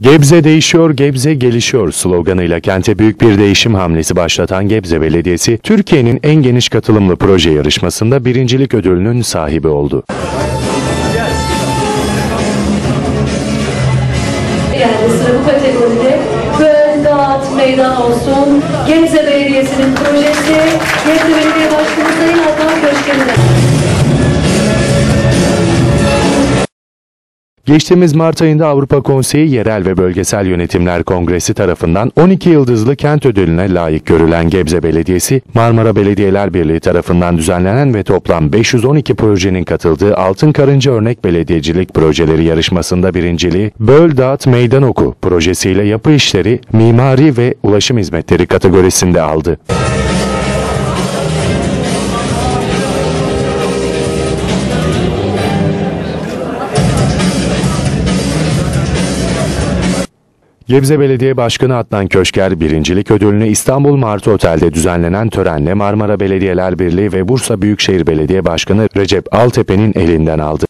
Gebze değişiyor, Gebze gelişiyor sloganıyla kente büyük bir değişim hamlesi başlatan Gebze Belediyesi, Türkiye'nin en geniş katılımlı proje yarışmasında birincilik ödülünün sahibi oldu. geldi sıra bu kategoride. Böl, dağıt, meydan olsun. Gebze Belediyesi'nin projesi. Gebze Belediye Başkanı Sayın Adnan Köşkeli'den. Geçtiğimiz Mart ayında Avrupa Konseyi Yerel ve Bölgesel Yönetimler Kongresi tarafından 12 yıldızlı kent ödülüne layık görülen Gebze Belediyesi, Marmara Belediyeler Birliği tarafından düzenlenen ve toplam 512 projenin katıldığı Altın Karınca Örnek Belediyecilik Projeleri yarışmasında birinciliği Böl Dağıt Meydan Oku projesiyle yapı işleri, mimari ve ulaşım hizmetleri kategorisinde aldı. Gebze Belediye Başkanı Adnan Köşker birincilik ödülünü İstanbul Martı Otel'de düzenlenen törenle Marmara Belediyeler Birliği ve Bursa Büyükşehir Belediye Başkanı Recep Altepe'nin elinden aldı.